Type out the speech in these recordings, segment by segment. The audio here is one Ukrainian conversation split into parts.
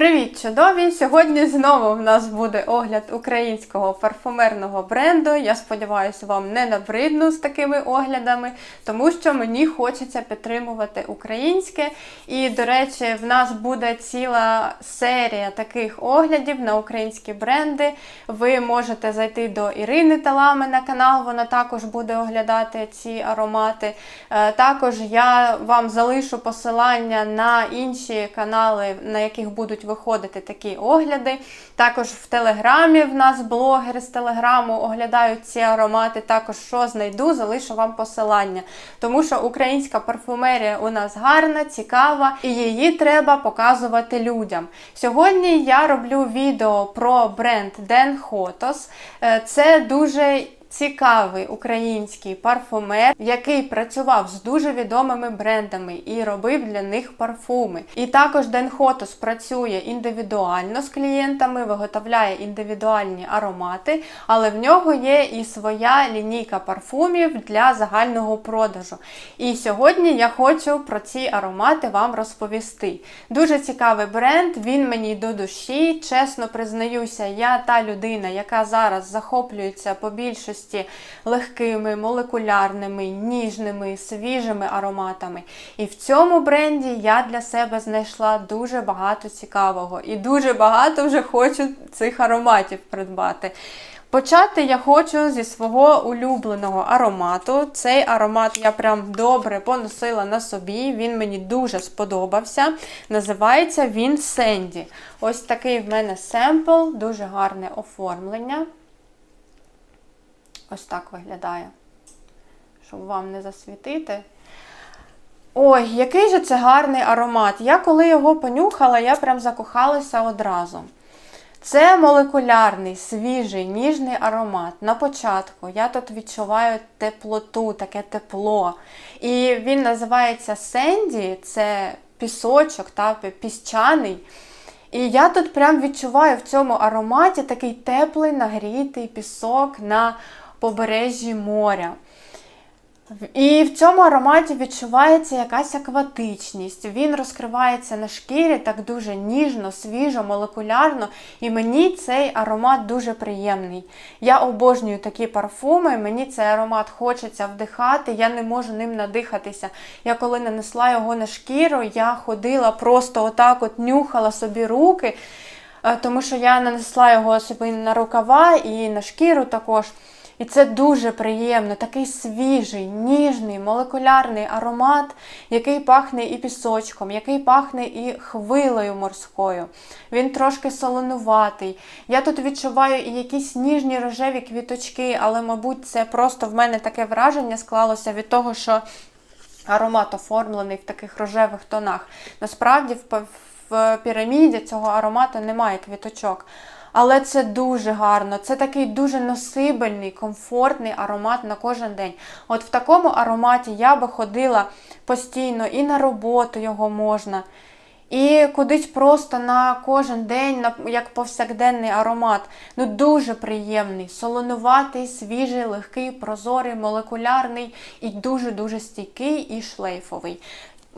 Привіт, чудові! Сьогодні знову в нас буде огляд українського парфумерного бренду. Я сподіваюся, вам не набридну з такими оглядами, тому що мені хочеться підтримувати українське. І, до речі, в нас буде ціла серія таких оглядів на українські бренди. Ви можете зайти до Ірини Талами на канал, вона також буде оглядати ці аромати. Е, Також я вам залишу посилання на інші канали, на яких будуть виходити такі огляди. Також в Телеграмі в нас блогери з Телеграму оглядають ці аромати. Також що знайду, залишу вам посилання. Тому що українська парфумерія у нас гарна, цікава, і її треба показувати людям. Сьогодні я роблю відео про бренд Den Hotos. Е, Це дуже цікавий український парфумер, який працював з дуже відомими брендами і робив для них парфуми. І також Ден Хотос працює індивідуально з клієнтами, виготовляє індивідуальні аромати, але в нього є і своя лінійка парфумів для загального продажу. І сьогодні я хочу про ці аромати вам розповісти. Дуже цікавий бренд, він мені до душі. Чесно признаюся, я та людина, яка зараз захоплюється по більшості легкими, молекулярними, ніжними, свіжими ароматами. І в цьому бренді я для себе знайшла дуже багато цікавого і дуже багато вже хочу цих ароматів придбати. Почати я хочу зі свого улюбленого аромату. Цей аромат я прям добре поносила на собі, він мені дуже сподобався. Називається він Сенді. Ось такий в мене семпл, дуже гарне оформлення. Ось так виглядає. Щоб вам не засвітити. Ой, який же це гарний аромат. Я коли його понюхала, я прям закохалася одразу. Це молекулярний, свіжий, ніжний аромат. На початку я тут відчуваю теплоту, таке тепло. І він називається Сенді, це пісочок, та, піщаний. І я тут прям відчуваю в цьому ароматі такий теплий, нагрітий пісок на побережжі моря. І в цьому ароматі відчувається якась акватичність. Він розкривається на шкірі так дуже ніжно, свіжо, молекулярно. І мені цей аромат дуже приємний. Я обожнюю такі парфуми, мені цей аромат хочеться вдихати, я не можу ним надихатися. Я коли нанесла його на шкіру, я ходила просто отак от нюхала собі руки, е, тому що я нанесла його собі на рукава і на шкіру також. І це дуже приємно, такий свіжий, ніжний, молекулярний аромат, який пахне і пісочком, який пахне і хвилею морською. Він трошки солонуватий. Я тут відчуваю і якісь ніжні рожеві квіточки, але, мабуть, це просто в мене таке враження склалося від того, що аромат оформлений в таких рожевих тонах. Насправді, в піраміді цього аромату немає квіточок. Але це дуже гарно. Це такий дуже носибельний, комфортний аромат на кожен день. От в такому ароматі я би ходила постійно і на роботу його можна. І кудись просто на кожен день, як повсякденний аромат. Ну дуже приємний, солонуватий, свіжий, легкий, прозорий, молекулярний і дуже-дуже стійкий і шлейфовий.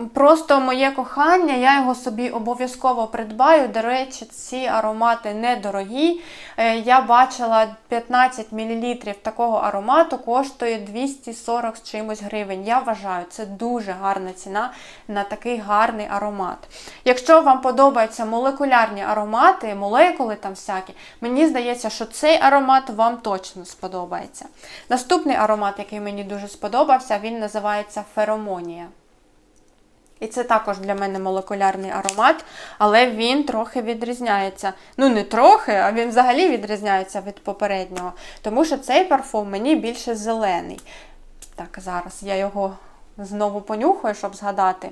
Просто моє кохання, я його собі обов'язково придбаю. До речі, ці аромати недорогі. Е, Я бачила 15 мл такого аромату коштує 240 з чимось гривень. Я вважаю, це дуже гарна ціна на такий гарний аромат. Якщо вам подобаються молекулярні аромати, молекули там всякі, мені здається, що цей аромат вам точно сподобається. Наступний аромат, який мені дуже сподобався, він називається Феромонія. І це також для мене молекулярний аромат, але він трохи відрізняється. Ну, не трохи, а він взагалі відрізняється від попереднього. Тому що цей парфум мені більше зелений. Так, зараз я його знову понюхаю, щоб згадати.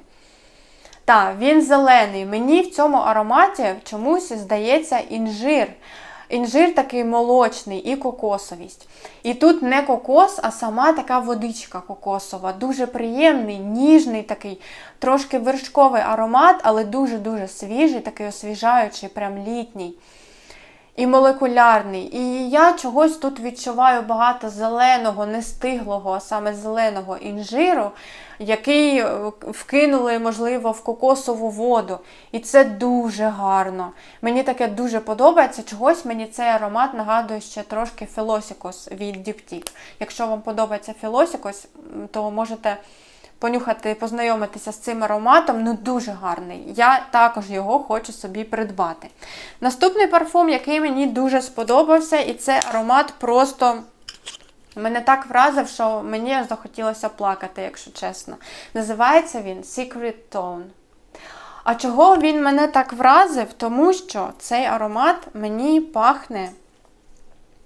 Так, він зелений. Мені в цьому ароматі чомусь здається інжир. Інжир такий молочний і кокосовість. І тут не кокос, а сама така водичка кокосова. Дуже приємний, ніжний такий, трошки вершковий аромат, але дуже-дуже свіжий, такий освіжаючий, прям літній. І молекулярний. І я чогось тут відчуваю багато зеленого, нестиглого, а саме зеленого інжиру, який е, вкинули, можливо, в кокосову воду. І це дуже гарно. Мені таке дуже подобається. Чогось мені цей аромат нагадує ще трошки Філосікос від Діптік. Якщо вам подобається Філосікос, то можете понюхати, познайомитися з цим ароматом, ну дуже гарний. Я також його хочу собі придбати. Наступний парфум, який мені дуже сподобався, і це аромат просто. Мене так вразив, що мені захотілося плакати, якщо чесно. Називається він Secret Tone. А чого він мене так вразив? Тому що цей аромат мені пахне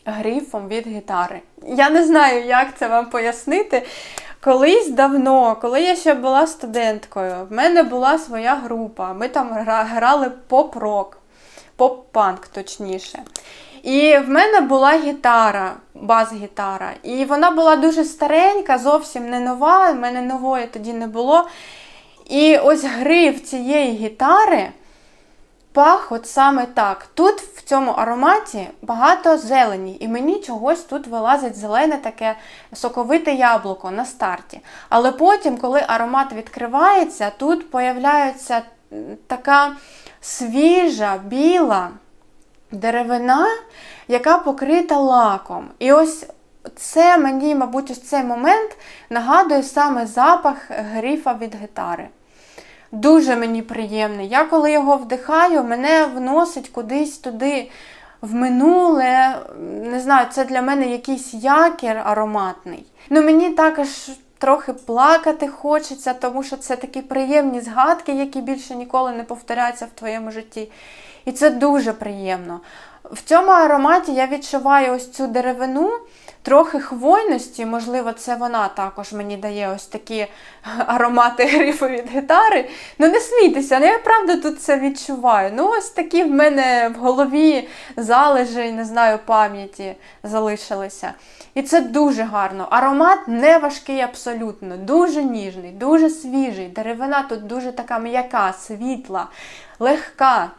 грифом від гітари. Я не знаю, як це вам пояснити. Колись давно, коли я ще була студенткою, в мене була своя група. Ми там грали поп-рок, поп-панк, точніше. І в мене була гітара, бас-гітара. І вона була дуже старенька, зовсім не нова, в мене нової тоді не було. І ось грив цієї гітари пах от саме так. Тут в цьому ароматі багато зелені, і мені чогось тут вилазить зелене таке соковите яблуко на старті. Але потім, коли аромат відкривається, тут появляється така свіжа, біла деревина, яка покрита лаком. І ось це мені, мабуть, ось цей момент нагадує саме запах гріфа від гітари. Дуже мені приємний. Я коли його вдихаю, мене вносить кудись туди в минуле. Не знаю, це для мене якийсь якір ароматний. Ну мені також трохи плакати хочеться, тому що це такі приємні згадки, які більше ніколи не повторяються в твоєму житті. І це дуже приємно. В цьому ароматі я відчуваю ось цю деревину, трохи хвойності, можливо, це вона також мені дає ось такі аромати грифу від гітари. Ну, не смійтеся, ну я правда тут це відчуваю. Ну, ось такі в мене в голові залежі, не знаю, пам'яті залишилися. І це дуже гарно. Аромат не важкий абсолютно, дуже ніжний, дуже свіжий. Деревина тут дуже така м'яка, світла, легка.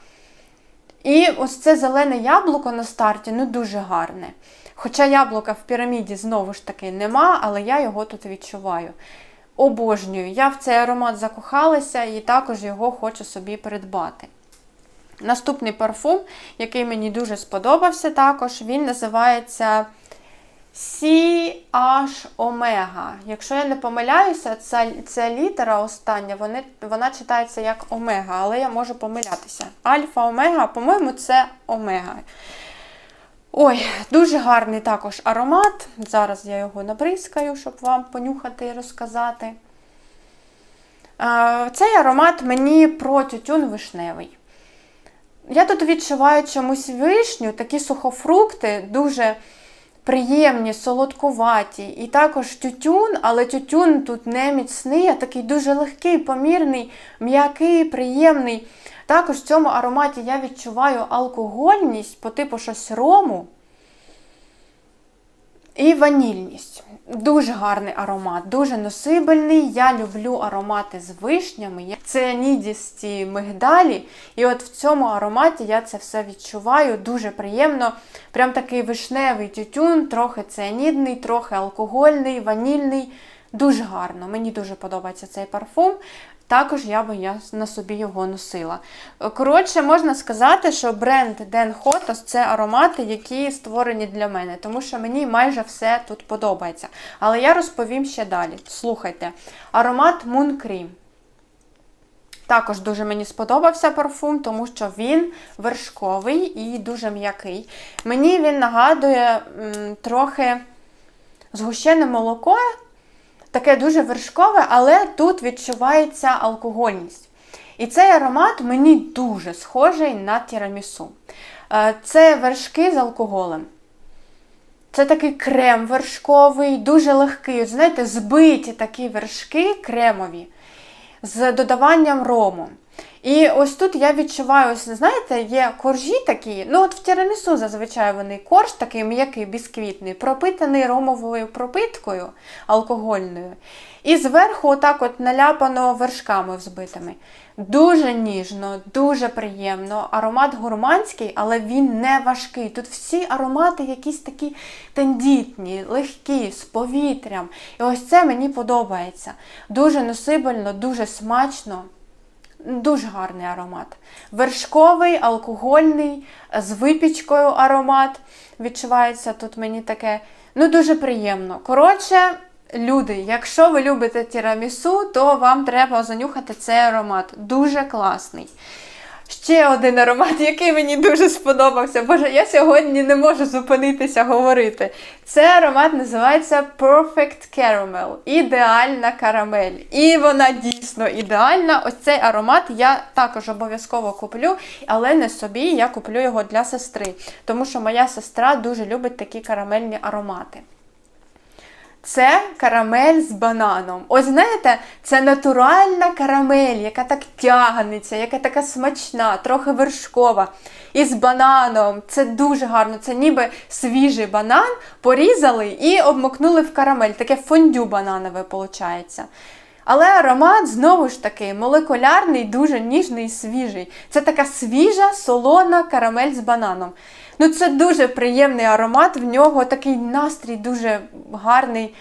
І ось це зелене яблуко на старті ну дуже гарне. Хоча яблука в піраміді знову ж таки нема, але я його тут відчуваю. Обожнюю, я в цей аромат закохалася і також його хочу собі придбати. Наступний парфум, який мені дуже сподобався, також, він називається CH Омега. Якщо я не помиляюся, ця, ця літера остання, вони, вона читається як омега, але я можу помилятися. Альфа Омега, по-моєму, це омега. Ой, дуже гарний також аромат. Зараз я його набризкаю, щоб вам понюхати і розказати. Цей аромат мені про тютюн вишневий. Я тут відчуваю чомусь вишню, такі сухофрукти, дуже приємні, солодкуваті. І також тютюн, але тютюн тут не міцний, а такий дуже легкий, помірний, м'який, приємний. Також в цьому ароматі я відчуваю алкогольність по типу щось рому. І ванільність. Дуже гарний аромат, дуже носибельний. Я люблю аромати з вишнями. Це нідісті мигдалі. І от в цьому ароматі я це все відчуваю. Дуже приємно. Прям такий вишневий тютюн, трохи цианідний, трохи алкогольний, ванільний. Дуже гарно. Мені дуже подобається цей парфум. Також я би я на собі його носила. Коротше, можна сказати, що бренд Den Hotos це аромати, які створені для мене, тому що мені майже все тут подобається. Але я розповім ще далі. Слухайте, аромат Moon Cream. Також дуже мені сподобався парфум, тому що він вершковий і дуже м'який. Мені він нагадує м, трохи згущене молоко таке дуже вершкове, але тут відчувається алкогольність. І цей аромат мені дуже схожий на тірамісу. Е, це вершки з алкоголем. Це такий крем вершковий, дуже легкий. Знаєте, збиті такі вершки кремові з додаванням рому. І ось тут я відчуваю, ось, знаєте, є коржі такі. Ну, от в тірамісу зазвичай вони корж такий м'який, бісквітний, пропитаний ромовою пропиткою алкогольною. І зверху, отак от наляпано вершками взбитими. Дуже ніжно, дуже приємно. Аромат гурманський, але він не важкий. Тут всі аромати якісь такі тендітні, легкі, з повітрям. І ось це мені подобається. Дуже носибельно, дуже смачно. Дуже гарний аромат. Вершковий, алкогольний, з випічкою аромат. Відчувається тут мені таке. Ну, дуже приємно. Коротше, люди, якщо ви любите тірамісу, то вам треба занюхати цей аромат. Дуже класний. Ще один аромат, який мені дуже сподобався. Боже, я сьогодні не можу зупинитися говорити. Це аромат називається Perfect Caramel. Ідеальна карамель. І вона дійсно ідеальна. Ось цей аромат я також обов'язково куплю, але не собі, я куплю його для сестри. Тому що моя сестра дуже любить такі карамельні аромати. Це карамель з бананом. Ось знаєте, це натуральна карамель, яка так тягнеться, яка така смачна, трохи вершкова. І з бананом. Це дуже гарно. Це ніби свіжий банан порізали і обмокнули в карамель. Таке фондю бананове виходить. Але аромат знову ж таки молекулярний, дуже ніжний і свіжий. Це така свіжа, солона карамель з бананом. Ну, це дуже приємний аромат, в нього такий настрій дуже гарний.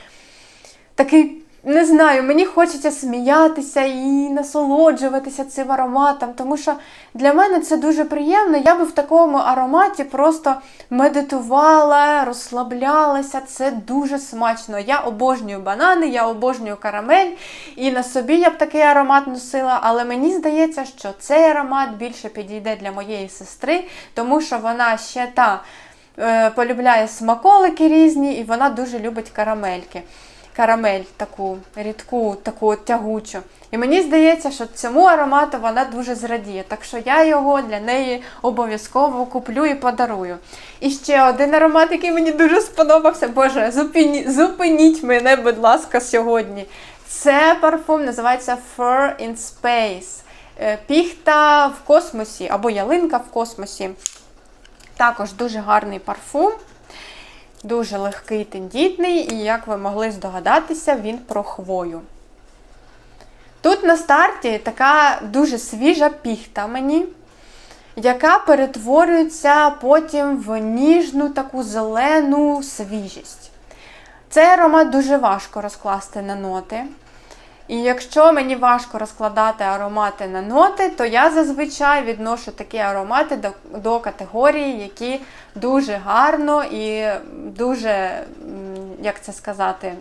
Такий, не знаю, мені хочеться сміятися і насолоджуватися цим ароматом, тому що для мене це дуже приємно. Я би в такому ароматі просто медитувала, розслаблялася. Це дуже смачно. Я обожнюю банани, я обожнюю карамель, і на собі я б такий аромат носила, але мені здається, що цей аромат більше підійде для моєї сестри, тому що вона ще та е, полюбляє смаколики різні, і вона дуже любить карамельки карамель таку рідку, таку тягучу. І мені здається, що цьому аромату вона дуже зрадіє. Так що я його для неї обов'язково куплю і подарую. І ще один аромат, який мені дуже сподобався. Боже, зупиніть, зупиніть мене, будь ласка, сьогодні. Це парфум називається Fur in Space. Е, піхта в космосі або ялинка в космосі. Також дуже гарний парфум. Дуже легкий, тендітний, і, як ви могли здогадатися, він про хвою. Тут на старті така дуже свіжа піхта мені, яка перетворюється потім в ніжну таку зелену свіжість. Цей аромат дуже важко розкласти на ноти. І якщо мені важко розкладати аромати на ноти, то я зазвичай відношу такі аромати до, до категорії, які дуже гарно і дуже, як це сказати,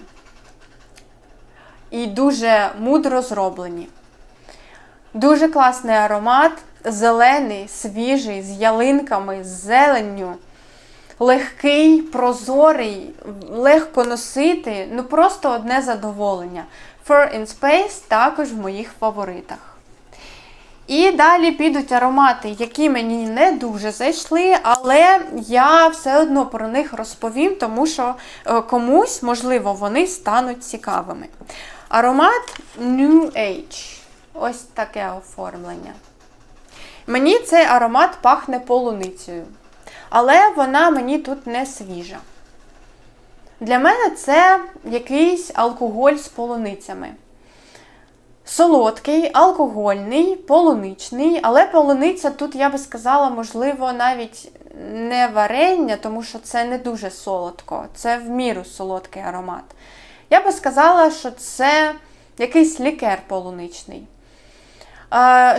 і дуже мудро зроблені. Дуже класний аромат, зелений, свіжий, з ялинками, з зеленню. Легкий, прозорий, легко носити, ну просто одне задоволення. Fur in Space також в моїх фаворитах. І далі підуть аромати, які мені не дуже зайшли, але я все одно про них розповім, тому що е, комусь, можливо, вони стануть цікавими. Аромат New Age. Ось таке оформлення. Мені цей аромат пахне полуницею. Але вона мені тут не свіжа. Для мене це якийсь алкоголь з полуницями. Солодкий, алкогольний, полуничний, але полуниця тут, я би сказала, можливо, навіть не варення, тому що це не дуже солодко, це в міру солодкий аромат. Я би сказала, що це якийсь лікер полуничний.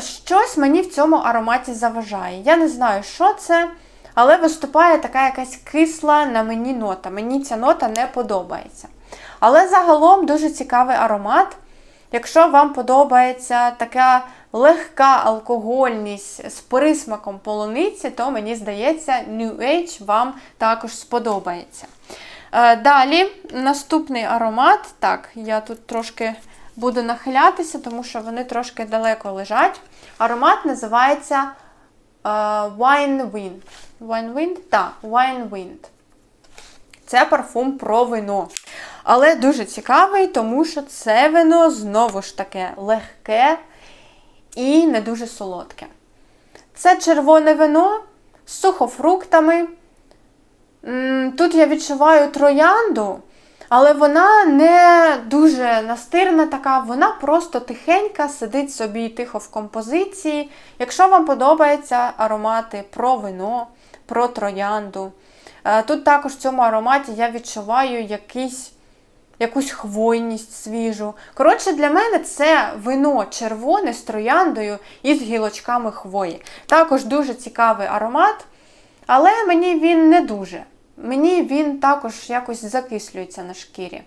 Щось мені в цьому ароматі заважає. Я не знаю, що це. Але виступає така якась кисла на мені нота. Мені ця нота не подобається. Але загалом дуже цікавий аромат. Якщо вам подобається така легка алкогольність з присмаком полуниці, то мені здається, New Age вам також сподобається. Е, далі, наступний аромат. Так, я тут трошки буду нахилятися, тому що вони трошки далеко лежать. Аромат називається Wine Wind. Wine Wind? Так, Wine Wind. Це парфум про вино. Але дуже цікавий, тому що це вино знову ж таке легке і не дуже солодке. Це червоне вино з сухофруктами. Тут я відчуваю троянду, але вона не дуже настирна така, вона просто тихенька, сидить собі тихо в композиції. Якщо вам подобаються аромати про вино, про троянду. Е, Тут також в цьому ароматі я відчуваю якийсь, якусь хвойність свіжу. Коротше, для мене це вино червоне з трояндою і з гілочками хвої. Також дуже цікавий аромат, але мені він не дуже. Мені він також якось закислюється на шкірі.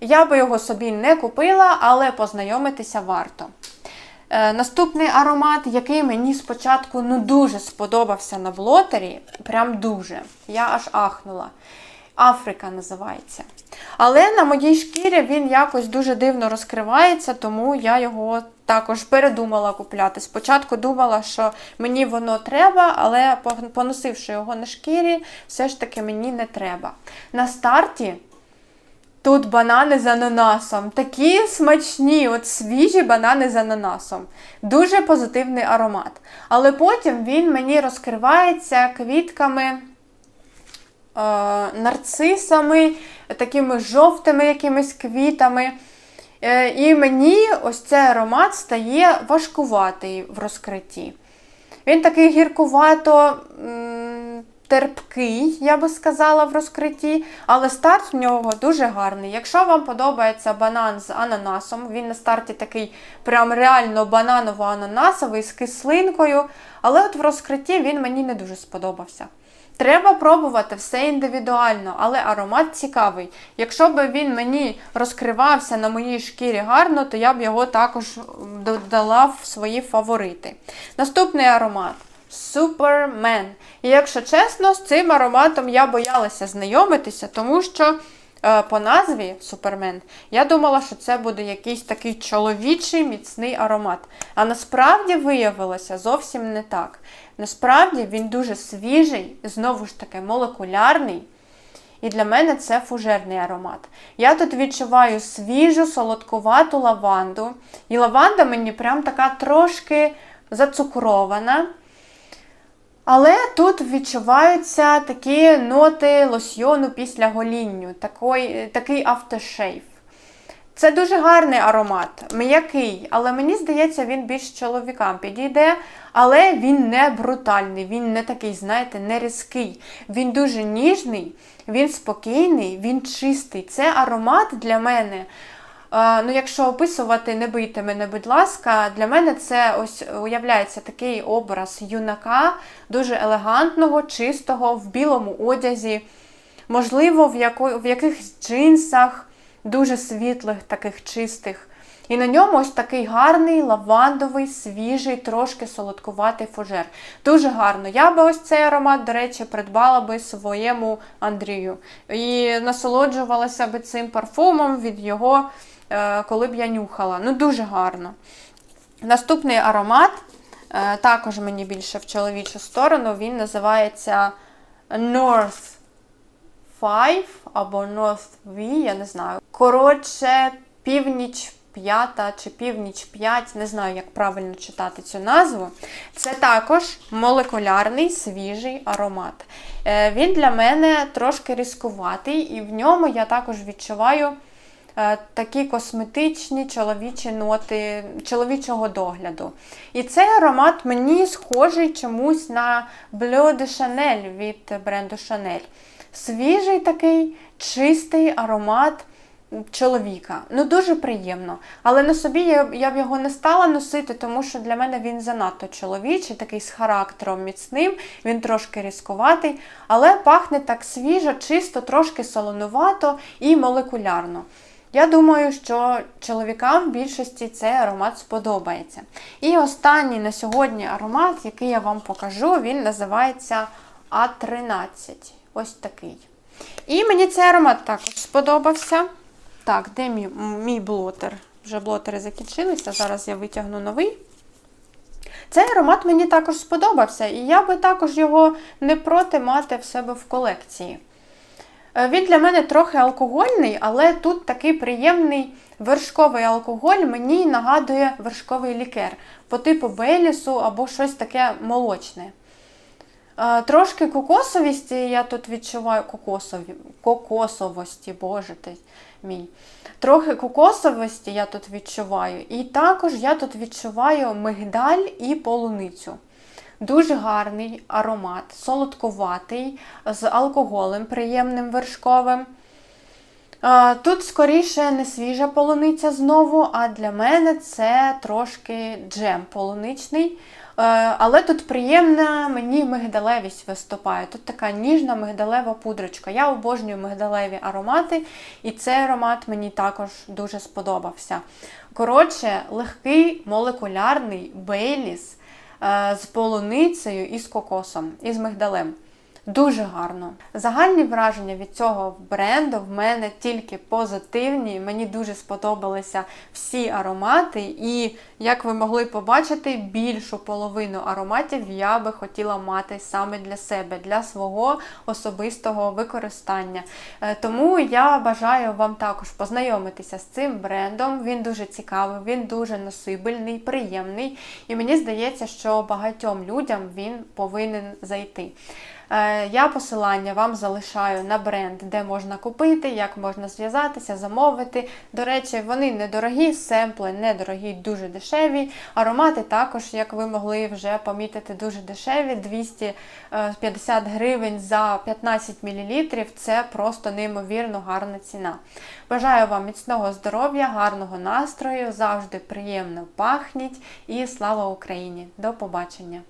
Я би його собі не купила, але познайомитися варто. Е, наступний аромат, який мені спочатку ну, дуже сподобався на блотері, прям дуже. Я аж ахнула. Африка називається. Але на моїй шкірі він якось дуже дивно розкривається, тому я його також передумала купляти. Спочатку думала, що мені воно треба, але поносивши його на шкірі, все ж таки мені не треба. На старті Тут банани з ананасом. Такі смачні, от свіжі банани з ананасом. Дуже позитивний аромат. Але потім він мені розкривається квітками, нарцисами, такими жовтими якимись квітами. Е, і мені ось цей аромат стає важкуватий в розкритті. Він такий гіркувато. Терпкий, я би сказала, в розкритті, але старт в нього дуже гарний. Якщо вам подобається банан з ананасом, він на старті такий прям реально бананово-ананасовий з кислинкою, але от в розкритті він мені не дуже сподобався. Треба пробувати все індивідуально, але аромат цікавий. Якщо б він мені розкривався на моїй шкірі гарно, то я б його також додала в свої фаворити. Наступний аромат. Супермен. І якщо чесно, з цим ароматом я боялася знайомитися, тому що е, по назві Супермен я думала, що це буде якийсь такий чоловічий міцний аромат. А насправді виявилося зовсім не так. Насправді він дуже свіжий, знову ж таки, молекулярний. І для мене це фужерний аромат. Я тут відчуваю свіжу, солодкувату лаванду. І лаванда мені прям така трошки зацукрована. Але тут відчуваються такі ноти лосьйону після голінню, такий, такий автошейф. Це дуже гарний аромат, м'який, але мені здається, він більш чоловікам підійде, але він не брутальний, він не такий, знаєте, не різкий. Він дуже ніжний, він спокійний, він чистий. Це аромат для мене Ну, Якщо описувати, не бийте мене, будь ласка, для мене це ось уявляється такий образ юнака, дуже елегантного, чистого, в білому одязі, можливо, в, яко, в якихось джинсах, дуже світлих, таких чистих. І на ньому ось такий гарний, лавандовий, свіжий, трошки солодкуватий фужер. Дуже гарно. Я би ось цей аромат, до речі, придбала би своєму Андрію. І насолоджувалася би цим парфумом від його. Е, коли б я нюхала. Ну, дуже гарно. Наступний аромат, е, також мені більше в чоловічу сторону, він називається North 5 або North V, я не знаю. Коротше, північ. П'ята чи північ 5, не знаю, як правильно читати цю назву. Це також молекулярний свіжий аромат. Е, він для мене трошки різкуватий, і в ньому я також відчуваю Е, такі косметичні чоловічі ноти чоловічого догляду. І цей аромат мені схожий чомусь на Bleu de Chanel від бренду Chanel. Свіжий такий чистий аромат. Чоловіка. Ну, дуже приємно. Але на собі я, я б його не стала носити, тому що для мене він занадто чоловічий, такий з характером міцним, він трошки різкуватий, але пахне так свіжо, чисто, трошки солонувато і молекулярно. Я думаю, що чоловікам в більшості цей аромат сподобається. І останній на сьогодні аромат, який я вам покажу, він називається А13. Ось такий. І мені цей аромат також сподобався. Так, де мій, мій блотер? Вже блотери закінчилися, зараз я витягну новий. Цей аромат мені також сподобався, і я би також його не проти мати в себе в колекції. Е, Він для мене трохи алкогольний, але тут такий приємний вершковий алкоголь мені нагадує вершковий лікер по типу Бейлісу або щось таке молочне. Трошки кокосовісті я тут відчуваю кокосові, кокосовості, боже ти мій. Трохи кокосовості я тут відчуваю. І також я тут відчуваю мигдаль і полуницю. Дуже гарний аромат, солодкуватий, з алкоголем приємним вершковим. Тут скоріше не свіжа полуниця знову, а для мене це трошки джем полуничний. Е, Але тут приємна мені мигдалевість виступає. Тут така ніжна мигдалева пудрочка. Я обожнюю мигдалеві аромати, і цей аромат мені також дуже сподобався. Коротше, легкий молекулярний бейліс е, з полуницею і з кокосом, і з мигдалем. Дуже гарно. Загальні враження від цього бренду в мене тільки позитивні. Мені дуже сподобалися всі аромати, і, як ви могли побачити, більшу половину ароматів я би хотіла мати саме для себе, для свого особистого використання. Е, Тому я бажаю вам також познайомитися з цим брендом. Він дуже цікавий, він дуже носибельний, приємний. І мені здається, що багатьом людям він повинен зайти. Е, Я посилання вам залишаю на бренд, де можна купити, як можна зв'язатися, замовити. До речі, вони недорогі, семпли недорогі, дуже дешеві. Аромати також, як ви могли вже помітити, дуже дешеві. 250 гривень за 15 мл. Це просто неймовірно гарна ціна. Бажаю вам міцного здоров'я, гарного настрою, завжди приємно пахніть і слава Україні! До побачення!